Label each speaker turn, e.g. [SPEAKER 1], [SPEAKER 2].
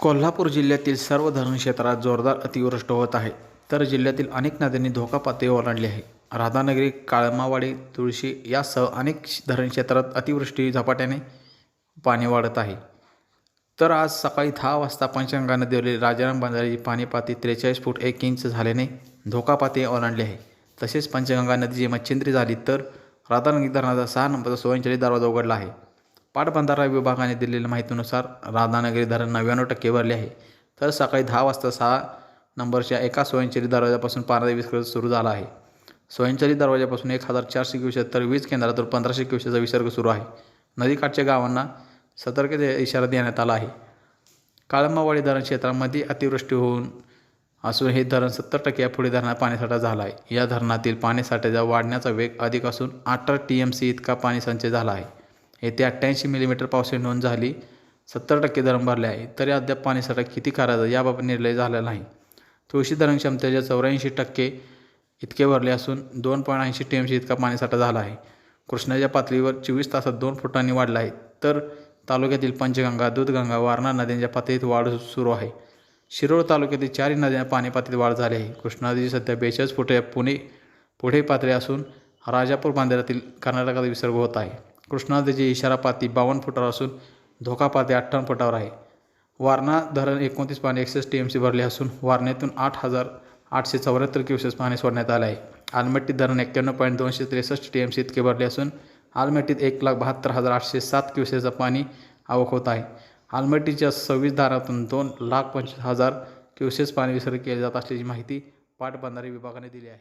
[SPEAKER 1] कोल्हापूर जिल्ह्यातील सर्व धरण क्षेत्रात जोरदार अतिवृष्टी होत आहे. तर जिल्ह्यातील अनेक नद्यांनी धोका पातळी ओलांडली आहे. राधानगरी काळमावाडी तुळशी यासह अनेक श- धरण क्षेत्रात अतिवृष्टी झपाट्याने पाणी वाढत आहे. तर आज सकाळी दहा वाजता पंचगंगा नदीवरील राजाराम बंधाऱ्याची पाणी पातळी त्रेचाळीस फूट एक इंच झाल्याने धोका पातळी ओलांडली आहे. तसेच पंचगंगा नदीची मच्छिंद्री झाली तर राधानगरी धरणाचा सहा नंबरचा स्वयंचलित दरवाजा उघडला आहे. पाटबंधारा विभागाने दिलेल्या माहितीनुसार राधानगरी धरण नव्याण्णव टक्के भरले आहे. तर सकाळी दहा वाजता सहा नंबरच्या एका स्वयंचलित दरवाजापासून पाण्याचा विसर्ग सुरू झाला आहे. स्वयंचलित दरवाजापासून एक हजार चारशे क्युसेक तर वीज केंद्रातून पंधराशे क्युसेचा विसर्ग सुरू आहे. नदीकाठच्या गावांना सतर्कते इशारा देण्यात आला आहे. काळंबावाडी धरण क्षेत्रामध्ये अतिवृष्टी होऊन असून हे धरण सत्तर टक्के पुढे धरणात पाणीसाठा झाला आहे. या धरणातील पाणीसाठ्याचा वाढण्याचा वेग अधिक असून अठरा टी एम सी इतका पाणी संचय झाला आहे. येथे अठ्ठ्याऐंशी मिलीमीटर पावसाची नोंद झाली. सत्तर टक्के धरण भरले आहे. तरी अद्याप पाणीसाठा किती करायचा याबाबत निर्णय झालेला नाही. तुळशी धरण क्षमतेच्या चौऱ्याऐंशी टक्के इतके भरले असून दोन पॉईंट ऐंशी टी एम सी इतका पाणीसाठा झाला आहे. कृष्णाच्या पातळीवर चोवीस तासात दोन फुटांनी वाढला आहे. तर तालुक्यातील पंचगंगा दूधगंगा वारणा नद्यांच्या पातळीत वाढ सुरू आहे. शिरोळ तालुक्यातील चारही नद्यांना पाणी पातळीत वाढ झाली आहे. कृष्णा नदीची सध्या बेचाळीस फुटे पुणे पुढे पातळी असून राजापूर बांद्र्यातील कर्नाटकात विसर्ग होत आहे. कृष्णा नदीची इशारा पाती बावन्न फुटावर असून धोका पाती अठ्ठावन्न फुटावर आहे. वारणा धरण एकोणतीस पाणी एकसष्ट टी एम सी भरले असून वारण्यातून आठ हजार आठशे चौऱ्याहत्तर क्युसेस पाणी सोडण्यात आले आहे. आलमट्टी धरण एक्क्याण्णव पॉईंट दोनशे त्रेसष्ट टी एम सी इतके भरले असून आलमट्टीत एक लाख बहात्तर हजार आठशे सात क्युसेसचं पाणी आवक होत आहे. आलमट्टीच्या सव्वीस धारातून दोन लाख पंचवीस हजार क्युसेस पाणी विसर्ग केले जात असल्याची माहिती पाटबंधारे विभागाने दिली आहे.